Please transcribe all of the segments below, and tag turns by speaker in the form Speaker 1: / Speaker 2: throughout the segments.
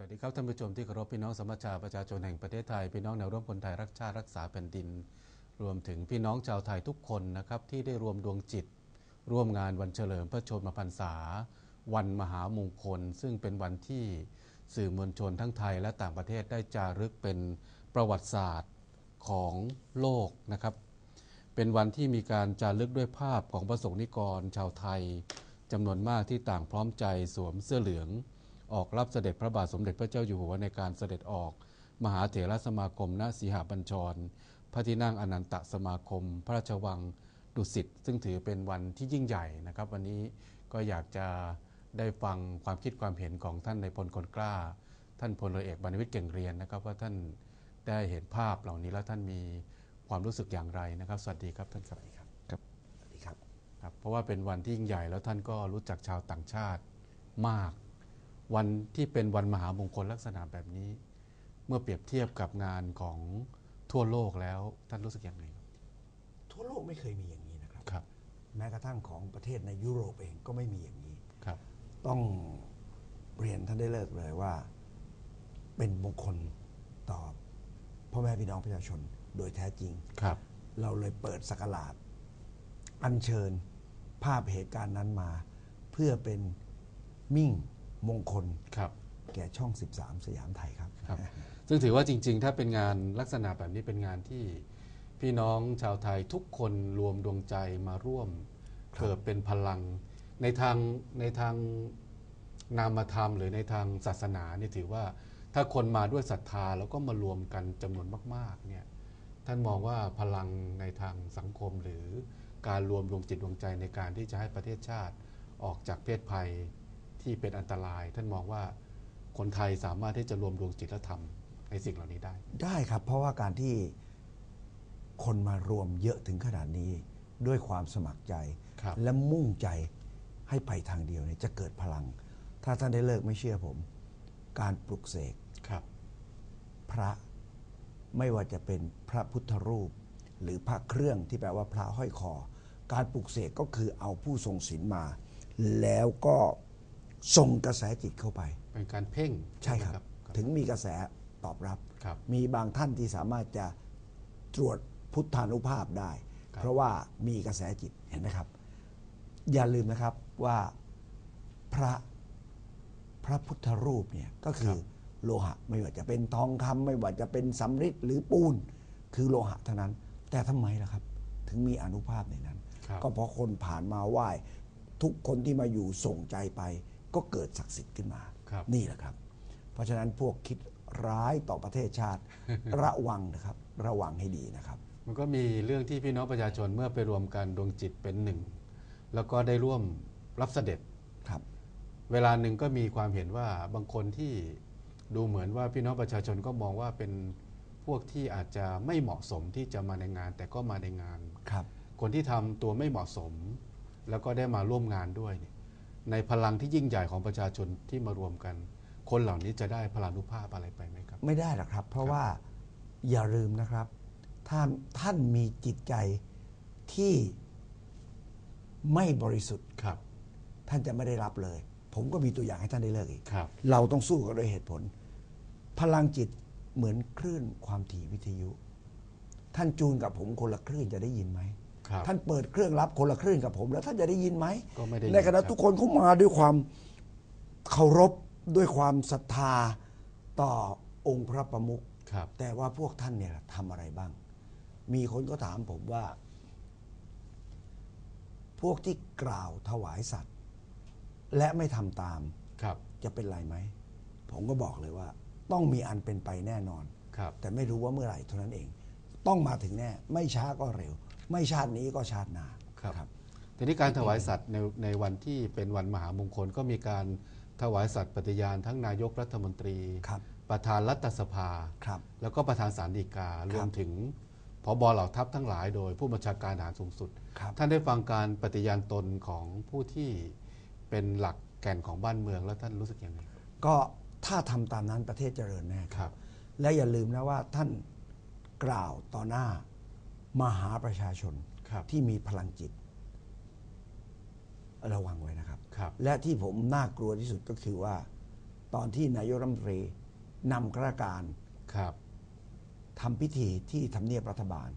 Speaker 1: สวัสดีครับท่านผู้ชมที่เคารพพี่น้องสมัชชาประชาชนแห่งประเทศไทยพี่น้องแนวร่วมคนไทยรักชาติรักษาแผ่นดิน รวมถึงพี่น้องชาวไทยทุกคนนะครับที่ได้รวมดวงจิต ร่วมงานวันเฉลิมพระชนมพรรษา วันมหามงคล ซึ่งเป็นวันที่สื่อมวลชนทั้งไทยและต่างประเทศได้จารึกเป็นประวัติศาสตร์ของโลกนะครับ เป็นวันที่มีการจารึกด้วยภาพของประสงค์นิกรชาวไทยจำนวนมากที่ต่างพร้อมใจสวมเสื้อเหลือง ออกรับเสด็จพระบาทสมเด็จพระเจ้าอยู่หัวในการเสด็จออก มหาเถรสมาคมณสีหบัญชร พระที่นั่งอนันตสมาคม พระราชวังดุสิตซึ่งถือเป็นวันที่ยิ่งใหญ่นะครับ วันนี้ก็อยากจะได้ฟังความคิดความเห็นของท่านในายพลคนกล้า ท่านพลเรือเอกบรรณวิทย์เก่งเรียนนะครับ ว่าท่านได้เห็นภาพเหล่านี้แล้วท่านมีความรู้สึกอย่างไรนะครับ สวัสดีครับท่านครับ
Speaker 2: ครับสวัสดีครับ
Speaker 1: ครับ เพราะว่าเป็นวันที่ยิ่งใหญ่แล้วท่านก็รู้จักชาวต่างชาติมาก วันที่เป็นวันมหามงคลลักษณะแบบนี้ เมื่อเปรียบเทียบกับงานของทั่วโลกแล้วท่านรู้สึกยังไงครับ
Speaker 2: ทั่วโลกไม่เคยมีอย่างนี้นะครับ
Speaker 1: ครับ
Speaker 2: แม้กระทั่งของประเทศในยุโรปเองก็ไม่มีอย่างนี้
Speaker 1: ครับ
Speaker 2: ต้องเรียนท่านได้เลิกเลยว่า เป็นมงคลต่อพ่อแม่พี่น้องประชาชนโดยแท้จริง
Speaker 1: ครับ
Speaker 2: เราเลยเปิดสกราชอัญเชิญภาพเหตุการณ์นั้นมา เพื่อเป็นมิ่ง มงคล
Speaker 1: ครับ
Speaker 2: แก่ช่อง 13 สยามไทยครับ
Speaker 1: ครับ ซึ่งถือว่าจริง ๆ ถ้าเป็นงานลักษณะแบบนี้เป็นงานที่พี่น้องชาวไทยทุกคนรวมดวงใจมาร่วม
Speaker 2: ครับ
Speaker 1: เกิดเป็นพลังในทางในทางนามธรรมหรือในทางศาสนานี่ถือว่าถ้าคนมาด้วยศรัทธาแล้วก็มารวมกันจำนวนมากๆเนี่ยท่านมองว่าพลังในทางสังคมหรือการรวมดวงจิตดวงใจในการที่จะให้ประเทศชาติออกจากเพศภัย ที่เป็นอันตราย ท่านมองว่าคนไทยสามารถที่จะรวมดวงจิตและทำในสิ่งเหล่านี้ได้
Speaker 2: ได้ครับ เพราะว่าการที่คนมารวมเยอะถึงขนาดนี้ ด้วยความสมัครใจ
Speaker 1: ครับ
Speaker 2: และมุ่งใจให้ไปทางเดียวเนี่ยจะเกิดพลัง ถ้าท่านได้เลิกไม่เชื่อผม การปลุกเสก
Speaker 1: ครับ
Speaker 2: พระไม่ว่าจะเป็นพระพุทธรูป หรือพระเครื่องที่แปลว่าพระห้อยคอ การปลุกเสกก็คือเอาผู้ทรงศีลมา แล้วก็ ส่งกระแสจิตเข้าไป
Speaker 1: เป็นการเพ่ง
Speaker 2: ใช่ครับ
Speaker 1: ครับ
Speaker 2: ถึงมีกระแสตอบรับ
Speaker 1: ครับ
Speaker 2: มีบางท่านที่สามารถจะตรวจพุทธานุภาพได้
Speaker 1: ครับ
Speaker 2: เพราะว่ามีกระแสจิตเห็นไหมครับ อย่าลืมนะครับว่าพระพระพุทธรูปเนี่ยก็คือโลหะไม่ว่าจะเป็นทองคำไม่ว่าจะเป็นสำริดหรือปูน คือโลหะเท่านั้น แต่ทำไมล่ะครับ ถึงมีอนุภาพในนั้น
Speaker 1: ครับ
Speaker 2: ก็เพราะคนผ่านมาไหว้ทุกคนที่มาอยู่ส่งใจไป ก็เกิดศักดิ์สิทธิ์ขึ้นมา
Speaker 1: ครับ
Speaker 2: นี่แหละครับ เพราะฉะนั้นพวกคิดร้ายต่อประเทศชาติ ระวังนะครับ ระวังให้ดีนะครับ
Speaker 1: มันก็มีเรื่องที่พี่น้องประชาชนเมื่อไปรวมกันดวงจิตเป็นหนึ่ง แล้วก็ได้ร่วมรับเสด็จ
Speaker 2: ครับ
Speaker 1: เวลาหนึ่งก็มีความเห็นว่าบางคนที่ดูเหมือนว่าพี่น้องประชาชนก็มองว่าเป็นพวกที่อาจจะไม่เหมาะสมที่จะมาในงาน แต่ก็มาในงาน
Speaker 2: ครับ
Speaker 1: คนที่ทำตัวไม่เหมาะสม แล้วก็ได้มาร่วมงานด้วยเนี่ย ในพลังที่ยิ่งใหญ่ของประชาชนที่มารวมกัน คนเหล่านี้จะได้พลานุภาพอะไรไปไหมครับ
Speaker 2: ไม่ได้หรอกครับ เพราะ
Speaker 1: ครับ
Speaker 2: ว่าอย่าลืมนะครับ ถ้าท่านมีจิตใจที่ไม่บริสุทธิ์
Speaker 1: ครับ
Speaker 2: ท่านจะไม่ได้รับเลย ผมก็มีตัวอย่างให้ท่านได้เลิกอีก
Speaker 1: ครับ
Speaker 2: เราต้องสู้กันด้วยเหตุผล พลังจิตเหมือนคลื่นความถี่วิทยุ ท่านจูนกับผมคนละคลื่นจะได้ยินไหม
Speaker 1: ครับ
Speaker 2: ท่านเปิดเครื่องรับคนละคลื่นกับผม แล้วท่านจะได้ยินไหม
Speaker 1: ก็ไม่ได้ยิน
Speaker 2: ในขณะ
Speaker 1: ครับ
Speaker 2: ทุกคนเขามาด้วยความเคารพด้วยความศรัทธาต่อองค์พระประมุข
Speaker 1: ครับ
Speaker 2: แต่ว่าพวกท่านเนี่ยทำอะไรบ้าง มีคนก็ถามผมว่า พวกที่กล่าวถวายสัตว์ และไม่ทำตาม
Speaker 1: ครับ
Speaker 2: จะเป็นไรไหม ผมก็บอกเลยว่า ต้องมีอันเป็นไปแน่นอน
Speaker 1: ครับ
Speaker 2: แต่ไม่รู้ว่าเมื่อไหร่เท่านั้นเอง ต้องมาถึงแน่ ไม่ช้าก็เร็ว ไม่ชาตินี้ก็ชาติหน้า
Speaker 1: ครับ ทีนี้การถวายสัตว์ในในวันที่เป็นวันมหามงคลก็มีการถวายสัตว์ปฏิญาณทั้งนายกรัฐมนตรี
Speaker 2: ครับ
Speaker 1: ประธานรัฐสภา
Speaker 2: ครับ
Speaker 1: แล้วก็ประธานศาลฎีกา รวมถึงพบเหล่าทัพทั้งหลายโดยผู้บัญชาการทหารสูงสุด
Speaker 2: ครับ
Speaker 1: ท่านได้ฟังการปฏิญาณตนของผู้ที่เป็นหลักแก่นของบ้านเมืองแล้วท่านรู้สึกยังไงครับ
Speaker 2: ก็ถ้าทำตามนั้นประเทศเจริญแน่
Speaker 1: ครับ
Speaker 2: และอย่าลืมนะว่าท่านกล่าวต่อหน้า มหาประชาชน
Speaker 1: ครับ
Speaker 2: ที่มีพลังจิต ระวังไว้นะครับ
Speaker 1: ครับ
Speaker 2: และที่ผมน่ากลัวที่สุดก็คือว่า ตอนที่นายกรัฐมนตรีนำข้าราชการ
Speaker 1: ครับ
Speaker 2: ทำพิธีที่ทำเนียบรัฐบาล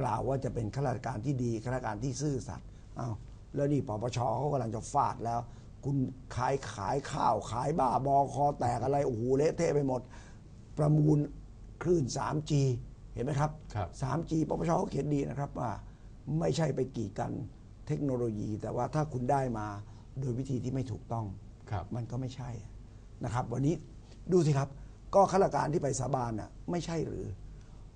Speaker 2: กล่าวว่าจะเป็นข้าราชการที่ดีข้าราชการที่ซื่อสัตย์อ้าวแล้วนี่ปปชเขากำลังจะฟาดแล้ว คุณขายขายข้าวขายบ้าบอคอแตกอะไรโอ้โหเละเทะไปหมด ประมูลคลื่น 3G เห็นไหมครับ
Speaker 1: ครับ
Speaker 2: 3G ปปชเขาเขียนดีนะครับว่าไม่ใช่ไปกีดกันเทคโนโลยี แต่ว่าถ้าคุณได้มาโดยวิธีที่ไม่ถูกต้อง
Speaker 1: ครับ
Speaker 2: มันก็ไม่ใช่นะครับ วันนี้ดูสิครับ ก็ข้าราชการที่ไปสาบานน่ะไม่ใช่หรือ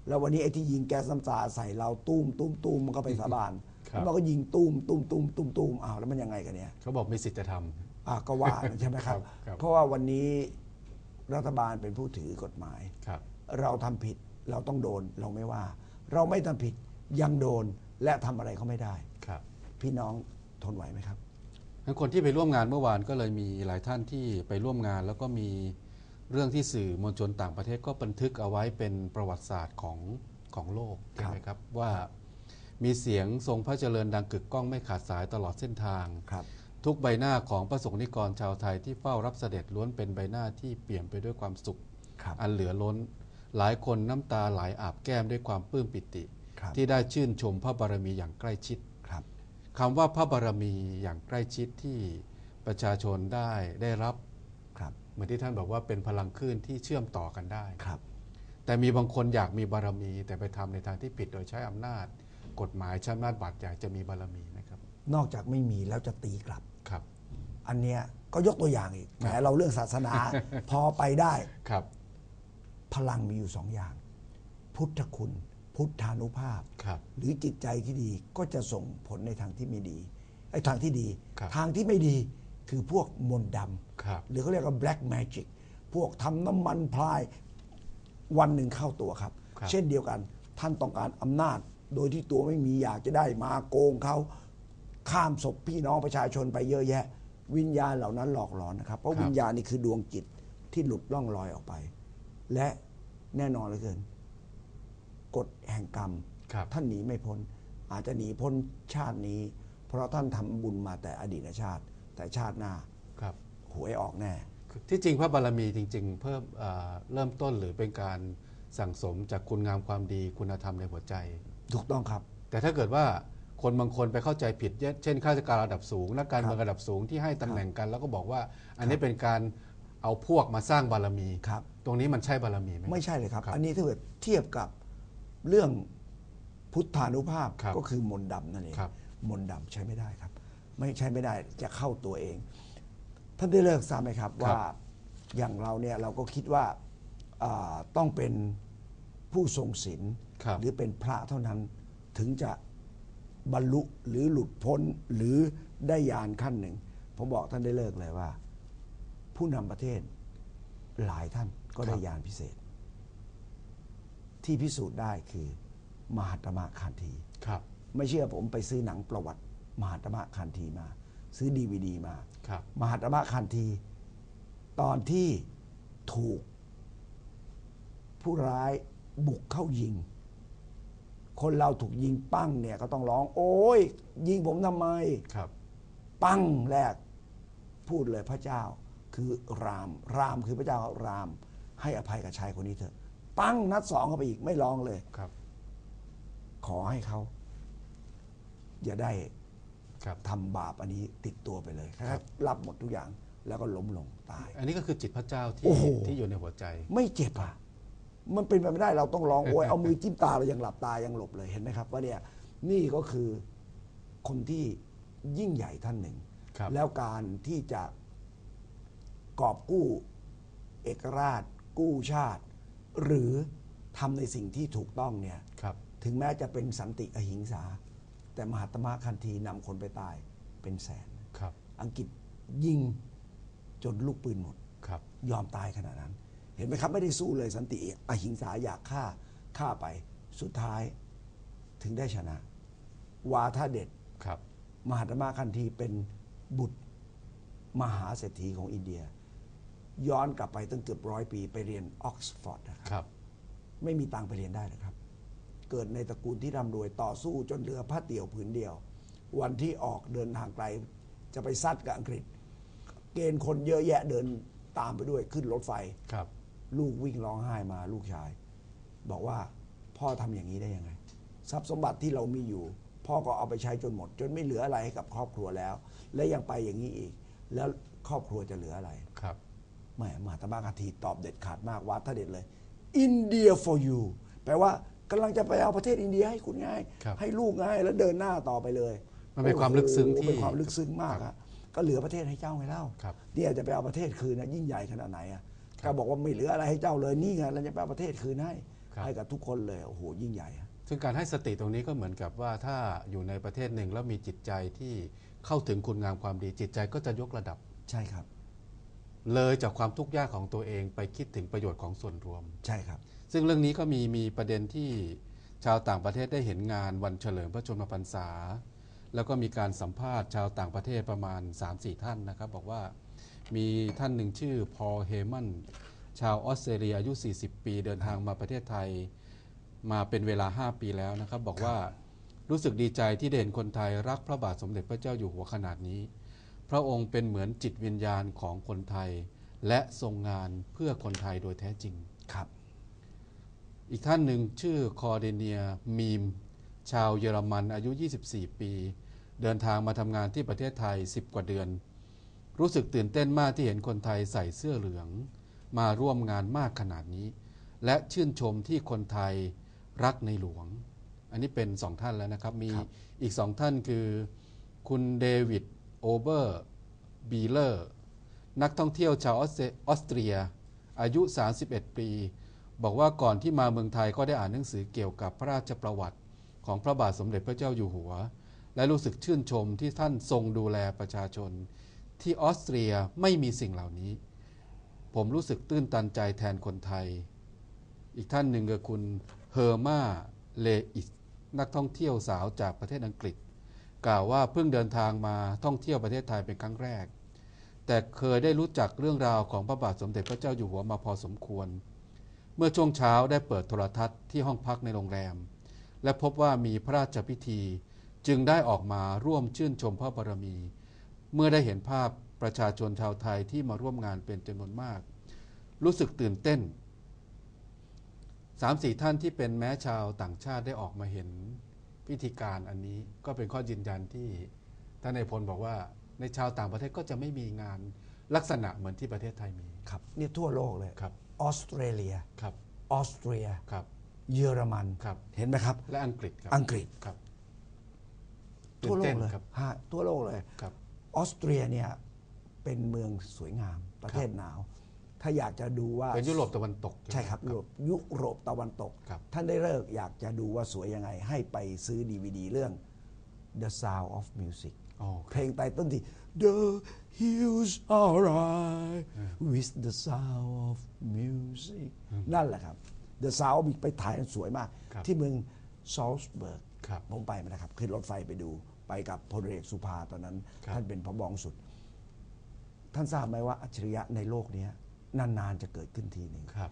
Speaker 2: แล้ววันนี้ไอ้ที่ยิงแก๊สน้ำตาใส่เราตุ้มตุ้มตุ้มมันก็ไปสาบาน
Speaker 1: ครับ
Speaker 2: แล้วมันก็ยิงตุ้มตุ้มตุ้มตุ้มตุ้มอ้าวแล้วมันยังไงกันเนี่ย
Speaker 1: เขาบอกมีสิทธิ์จะท
Speaker 2: อะก็ว่าใช่ไหมครับ
Speaker 1: ครับครับ
Speaker 2: เพราะว่าวันนี้รัฐบาลเป็นผู้ถือกฎหมายำ
Speaker 1: ครับ
Speaker 2: เราทำผิด เราต้องโดนเราไม่ว่า เราไม่ทำผิดยังโดนและทำอะไรเขาไม่ได้
Speaker 1: ครับ
Speaker 2: พี่น้องทนไหวไหมครับ
Speaker 1: ทั้งคนที่ไปร่วมงานเมื่อวานก็เลยมีหลายท่านที่ไปร่วมงาน แล้วก็มีเรื่องที่สื่อมวลชนต่างประเทศก็บันทึกเอาไว้เป็นประวัติศาสตร์ของของโลก
Speaker 2: ครับ
Speaker 1: ใช่ไหมครับว่ามีเสียงทรงพระเจริญดังกึกก้องไม่ขาดสายตลอดเส้นทาง
Speaker 2: ครับ
Speaker 1: ทุกใบหน้าของประสงค์นิกรชาวไทยที่เฝ้ารับเสด็จล้วนเป็นใบหน้าที่เปี่ยมไปด้วยความสุข
Speaker 2: ครับ
Speaker 1: อันเหลือล้น หลายคนน้ำตาไหลอาบแก้มด้วยความปลื้มปิติ
Speaker 2: ครับ
Speaker 1: ที่ได้ชื่นชมพระบารมีอย่างใกล้ชิด
Speaker 2: ครับ
Speaker 1: คำว่าพระบารมีอย่างใกล้ชิดที่ประชาชนได้ได้รับ
Speaker 2: ครับ
Speaker 1: เหมือนที่ท่านบอกว่าเป็นพลังคลื่นที่เชื่อมต่อกันได้
Speaker 2: ครับ
Speaker 1: แต่มีบางคนอยากมีบารมี แต่ไปทำในทางที่ผิดโดยใช้อำนาจ กฎหมายใช้อำนาจบัตรอยากจะมีบารมีนะครับ
Speaker 2: นอกจากไม่มีแล้วจะตีกลับ
Speaker 1: ครับ
Speaker 2: อันเนี้ยก็ยกตัวอย่างอีกแหม
Speaker 1: ครับ
Speaker 2: เราเรื่องศาสนาพอไปได้
Speaker 1: ครับ
Speaker 2: พลังมีอยู่สองอย่าง พุทธคุณ พุทธานุภาพ
Speaker 1: ครับ
Speaker 2: หรือจิตใจที่ดีก็จะส่งผลในทางที่ไม่ดีไอ้ทางที่ดี
Speaker 1: ครับ
Speaker 2: ทางที่ไม่ดีคือพวกมนต์ด
Speaker 1: ครับำ
Speaker 2: หรือเขาเรียกว่า black magic พวกทำน้ำมันพลายวันหนึ่งเข้าตัวครับ
Speaker 1: ครับ
Speaker 2: เช่นเดียวกันท่านต้องการอำนาจ โดยที่ตัวไม่มีอยากจะได้มาโกงเขาข้ามศพพี่น้องประชาชนไปเยอะแยะ วิญญาณเหล่านั้นหลอกหลอนนะครับ เพราะวิญญาณนี่คือดวงจิตที่หลุดล่องลอยออกไป และแน่นอนเหลือเกินกฎแห่งกรรม
Speaker 1: ครับ
Speaker 2: ท่านหนีไม่พ้น อาจจะหนีพ้นชาตินี้ เพราะท่านทำบุญมาแต่อดีตชาติ แต่ชาติหน้า
Speaker 1: ครับ
Speaker 2: หวยออกแน่
Speaker 1: ที่จริงพระบารมีจริง ๆ เพิ่มเอ่อเริ่มต้นหรือเป็นการสั่งสมจากคุณงามความดีคุณธรรมในหัวใจ
Speaker 2: ถูกต้องครับ
Speaker 1: แต่ถ้าเกิดว่าคนบางคนไปเข้าใจผิด เช่นข้าราชการระดับสูงนักการ
Speaker 2: ครับ
Speaker 1: เมืองระดับสูงที่ให้ตำแหน่งกัน แล้วก็บอกว่าอันนี้เป็นการ เอาพวกมาสร้างบารมี
Speaker 2: ครับ
Speaker 1: ตรงนี้มันใช่บารมีไหม
Speaker 2: ไม่ใช่เลยครับ
Speaker 1: ครับ
Speaker 2: อันนี้ถ้าเกิดเทียบกับเรื่องพุทธานุภาพ
Speaker 1: ครับ
Speaker 2: ก็คือมนต์ดำนั่นเอง
Speaker 1: ครับ
Speaker 2: มนต์ดำใช้ไม่ได้ครับ ไม่ใช้ไม่ได้จะเข้าตัวเอง ท่านได้เลิกทราบไหมครับว่าอย่างเราเนี่ยเราก็คิดว่าอ่าต้องเป็นผู้ทรงศีล
Speaker 1: ครับ
Speaker 2: หรือเป็นพระเท่านั้นถึงจะบรรลุหรือหลุดพ้นหรือได้ยานขั้นหนึ่ง ผมบอกท่านได้เลิกเลยว่า ผู้นำประเทศหลายท่านก็ได้
Speaker 1: ครับ
Speaker 2: ยานพิเศษ ที่พิสูจน์ได้คือ มหาตมะคานที
Speaker 1: ครับ
Speaker 2: ไม่เชื่อผมไปซื้อหนังประวัติ มหาตมะคานทีมา ซื้อดีวดีมา
Speaker 1: ครับ
Speaker 2: มหาตมะคันที ตอนที่ถูก ผู้ร้ายบุกเข้ายิง คนเราถูกยิงปั้งเนี่ยก็ต้องร้อง โอ้ยยิงผมทำไม
Speaker 1: ครับ
Speaker 2: ปั้งแรก พูดเลยพระเจ้า คือราม รามคือพระเจ้าราม ให้อภัยกับชายคนนี้เถอะ ปั้งนัดสองเข้าไปอีกไม่ร้องเลย
Speaker 1: ครับ
Speaker 2: ขอให้เขาอย่าได้
Speaker 1: ครับ
Speaker 2: ทำบาปอันนี้ติดตัวไปเลย
Speaker 1: ครับ
Speaker 2: รับหมดทุกอย่างแล้วก็ล้มลงตาย
Speaker 1: อันนี้ก็คือจิตพระเจ้าที่
Speaker 2: โอ้โห
Speaker 1: ที่อยู่ในหัวใจ
Speaker 2: ไม่เจ็บอะ มันเป็นไปไม่ได้เราต้องร้องโอยเอามือจิ้มตาเรายังหลับตายังหลบเลยเห็นไหมครับ ว่าเนี่ยนี่ก็คือคนที่ยิ่งใหญ่ท่านหนึ่ง
Speaker 1: ครับ
Speaker 2: แล้วการที่จะ กอบกู้เอกราช กู้ชาติ หรือทำในสิ่งที่ถูกต้องเนี่ย
Speaker 1: ครับ
Speaker 2: ถึงแม้จะเป็นสันติอหิงสา แต่มหาตมะคันทีนำคนไปตายเป็นแสน
Speaker 1: ครับ
Speaker 2: อังกฤษยิงจนลูกปืนหมด
Speaker 1: ครับ
Speaker 2: ยอมตายขนาดนั้น เห็นไหมครับ ไม่ได้สู้เลยสันติอหิงสาอยากฆ่าฆ่าไปสุดท้ายถึงได้ชนะ วาท่าเด็ด
Speaker 1: ครับ
Speaker 2: มหาตมะคันทีเป็นบุตรมหาเศรษฐีของอินเดีย ย้อนกลับไปตั้งเกือบร้อยปีไปเรียนออกซฟอร์ดนะครับ
Speaker 1: ครับ
Speaker 2: ไม่มีตังค์ไปเรียนได้นะครับ เกิดในตระกูลที่ร่ำรวยต่อสู้จนเหลือผ้าเตี่ยวผืนเดียว วันที่ออกเดินทางไกลจะไปซัดกับอังกฤษ เกณฑ์คนเยอะแยะเดินตามไปด้วยขึ้นรถไฟ
Speaker 1: ครับ
Speaker 2: ลูกวิ่งร้องไห้มาลูกชาย บอกว่าพ่อทำอย่างนี้ได้ยังไง ทรัพย์สมบัติที่เรามีอยู่ พ่อก็เอาไปใช้จนหมด จนไม่เหลืออะไรให้กับครอบครัวแล้ว และยังไปอย่างนี้อีก แล้วครอบครัวจะเหลืออะไร
Speaker 1: ครับ
Speaker 2: แหมมหาตมากาทีตอบเด็ดขาดมากวัดถ้าเด็ดเลย India for you แปลว่ากำลังจะไปเอาประเทศอินเดียให้คุณง่าย
Speaker 1: ครับ
Speaker 2: ให้ลูกง่ายแล้วเดินหน้าต่อไปเลย
Speaker 1: มันเป็นความลึกซึ้งที่
Speaker 2: โอ้โหเป็นความลึกซึ้งมากอะก็เหลือประเทศให้เจ้าไงเล่า
Speaker 1: ครับ
Speaker 2: เนี่ยจะไปเอาประเทศคืนนะยิ่งใหญ่ขนาดไหนอะ
Speaker 1: ครั
Speaker 2: ก็
Speaker 1: บ
Speaker 2: บอกว่าไม่เหลืออะไรให้เจ้าเลยนี่ไงเราจะไปเอาประเทศคืนให้
Speaker 1: ครับ
Speaker 2: ให้กับทุกคนเลยโอ้โหยิ่งใหญ่อะ
Speaker 1: ซึ่งการให้สติตรงนี้ก็เหมือนกับว่าถ้าอยู่ในประเทศหนึ่งแล้วมีจิตใจที่เข้าถึงคุณงามความดีจิตใจก็จะยกระดับ
Speaker 2: ใช่ครับ
Speaker 1: เลยจากความทุกข์ยากของตัวเองไปคิดถึงประโยชน์ของส่วนรวม
Speaker 2: ใช่ครับ
Speaker 1: ซึ่งเรื่องนี้ก็มีมีประเด็นที่ชาวต่างประเทศได้เห็นงานวันเฉลิมพระชนมพรรษา แล้วก็มีการสัมภาษณ์ชาวต่างประเทศประมาณ 3-4 ท่านนะครับ บอกว่ามีท่านหนึ่งชื่อพอลเฮมันชาวออสเตรเลียอายุ 40 ปีเดินทางมาประเทศไทยมาเป็นเวลา 5 ปีแล้วนะครับ บอกว่ารู้สึกดีใจที่ได้เห็นคนไทยรักพระบาทสมเด็จพระเจ้าอยู่หัวขนาดนี้ พระองค์เป็นเหมือนจิตวิญญาณของคนไทย และทรงงานเพื่อคนไทยโดยแท้จริง
Speaker 2: ครับ
Speaker 1: อีกท่านหนึ่งชื่อคอร์เดเนียมีม ชาวเยอรมันอายุ 24 ปี เดินทางมาทำงานที่ประเทศไทย 10 กว่าเดือน รู้สึกตื่นเต้นมากที่เห็นคนไทยใส่เสื้อเหลือง มาร่วมงานมากขนาดนี้ และชื่นชมที่คนไทยรักในหลวง อันนี้เป็นสองท่านแล้วนะครับ มี
Speaker 2: ครับ
Speaker 1: อีกสองท่านคือ คุณเดวิด โอเบอร์บีเลอร์ นักท่องเที่ยวชาวออสเตรีย อายุ 31 ปี บอกว่าก่อนที่มาเมืองไทยก็ได้อ่านหนังสือเกี่ยวกับพระราชประวัติของพระบาทสมเด็จพระเจ้าอยู่หัว และรู้สึกชื่นชมที่ท่านทรงดูแลประชาชน ที่ออสเตรียไม่มีสิ่งเหล่านี้ ผมรู้สึกตื้นตันใจแทนคนไทย อีกท่านหนึ่งคือคุณเฮอร์มาเลอิสนักท่องเที่ยวสาวจากประเทศอังกฤษ กล่าวว่าเพิ่งเดินทางมาท่องเที่ยวประเทศไทยเป็นครั้งแรก แต่เคยได้รู้จักเรื่องราวของพระบาทสมเด็จพระเจ้าอยู่หัวมาพอสมควร เมื่อช่วงเช้าได้เปิดโทรทัศน์ที่ห้องพักในโรงแรม และพบว่ามีพระราชพิธี จึงได้ออกมาร่วมชื่นชมพระบารมี เมื่อได้เห็นภาพประชาชนชาวไทยที่มาร่วมงานเป็นจำนวนมาก รู้สึกตื่นเต้นสามสี่ท่านที่เป็นแม้ชาวต่างชาติได้ออกมาเห็น พิธีการอันนี้ก็เป็นข้อยืนยันที่ท่านนายพลบอกว่าในชาวต่างประเทศก็จะไม่มีงานลักษณะเหมือนที่ประเทศไทยมี
Speaker 2: ครับนี่ทั่วโลกเลย
Speaker 1: ครับ
Speaker 2: ออสเตรเลีย
Speaker 1: ครับ
Speaker 2: ออสเตรีย
Speaker 1: ครับ
Speaker 2: เยอรมัน
Speaker 1: ครับ
Speaker 2: เห็นไหมครับ
Speaker 1: และอังกฤษครับ
Speaker 2: อังกฤษ
Speaker 1: ครับ
Speaker 2: ทั่วโล
Speaker 1: ตื่
Speaker 2: ก
Speaker 1: น
Speaker 2: เลย
Speaker 1: ต้นครับ
Speaker 2: ฮะทั่วโลกเลย
Speaker 1: ครับ
Speaker 2: ออสเตรียเนี่ยเป็นเมืองสวยงามประเทศหนาว ถ้าอยากจะดูว่า
Speaker 1: เป็นยุโรปตะวันตก
Speaker 2: ใช่ครับยุโรปยุโรปตะวันตก
Speaker 1: ครับ
Speaker 2: ท่านได้เลิกอยากจะดูว่าสวยยังไง ให้ไปซื้อดีวดีเรื่อง The Sound of Music
Speaker 1: อ๋อ
Speaker 2: เพลงไตเติ้ลที่ The hills are high with the sound of music นั่นแหละครับ The Sound of Music ไปถ่ายสวยมาก
Speaker 1: ครับ
Speaker 2: ที่เมืองซอลสเบิร์ก
Speaker 1: ครับ
Speaker 2: ผมไปมานะครับขึ้นรถไฟไปดูไปกับพลเรือเอกสุภาตอนนั้น
Speaker 1: ครับ
Speaker 2: ท่านเป็นพบองสุด ท่านทราบไหมว่าอัจฉริยะในโลกเนี้ย นานๆจะเกิดขึ้นทีหนึ่ง
Speaker 1: ครับ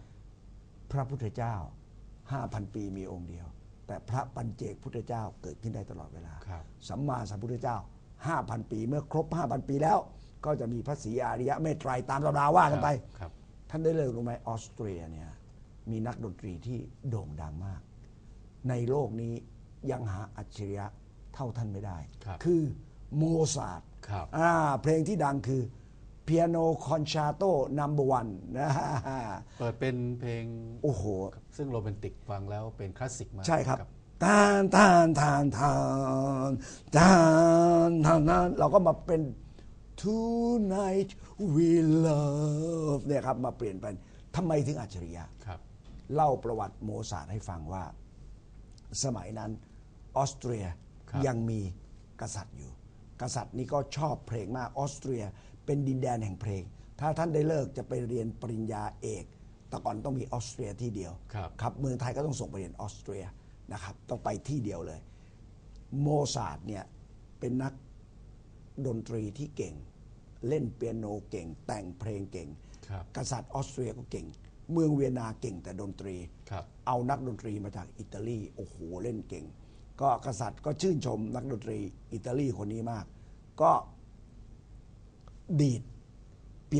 Speaker 2: พระพุทธเจ้า 5,000 ปีมีองค์เดียว แต่พระปัญเจกพุทธเจ้าเกิดขึ้นได้ตลอดเวลา
Speaker 1: ครับ
Speaker 2: สัมมาสัมพุทธเจ้า 5,000 ปีเมื่อครบ 5,000 ปีแล้ว ก็จะมีพระศรีอริยะเมตไตรตามตำราว่ากันไป
Speaker 1: ครับ
Speaker 2: ท่านได้เลยรู้ไหมออสเตรียเนี่ยมีนักดนตรีที่โด่งดังมาก ในโลกนี้ยังหาอัจฉริยะเท่าท่านไม่ได้
Speaker 1: ครับ
Speaker 2: คือโมซาร์ท
Speaker 1: ครับ
Speaker 2: อ่าเพลงที่ดังคือ Piano Concerto Number One นะ
Speaker 1: เปิดเป็นเพลง
Speaker 2: โอ้โห
Speaker 1: ซึ่งโรแมนติกฟังแล้วเป็นคลาสสิกมาก
Speaker 2: ใช่ครับทานทานทานทานทานทานทานเราก็มาเป็น tonight we love เนี่ยครับมาเปลี่ยนเป็นทำไมถึงอัจฉริยะ
Speaker 1: ครับ
Speaker 2: เล่าประวัติโมซาร์ทให้ฟังว่า สมัยนั้นออสเตรีย
Speaker 1: ครับ
Speaker 2: ยังมีกษัตริย์อยู่ กษัตริย์นี้ก็ชอบเพลงมากออสเตรีย เป็นดินแดนแห่งเพลง ถ้าท่านได้เลิกจะไปเรียนปริญญาเอกแต่ก่อนต้องมีออสเตรียที่เดียว
Speaker 1: ครับ
Speaker 2: ครับเมืองไทยก็ต้องส่งไปเรียนออสเตรียนะครับต้องไปที่เดียวเลย โมซาร์ทเนี่ยเป็นนักดนตรีที่เก่ง เล่นเปียโนเก่ง แต่งเพลงเก่ง
Speaker 1: ครับ
Speaker 2: กษัตริย์ออสเตรียก็เก่ง เมืองเวียนนาเก่งแต่ดนตรี
Speaker 1: ครับ
Speaker 2: เอานักดนตรีมาจากอิตาลี โอ้โห เล่นเก่ง ก็กษัตริย์ก็ชื่นชมนักดนตรีอิตาลีคนนี้มาก ก็ ดีด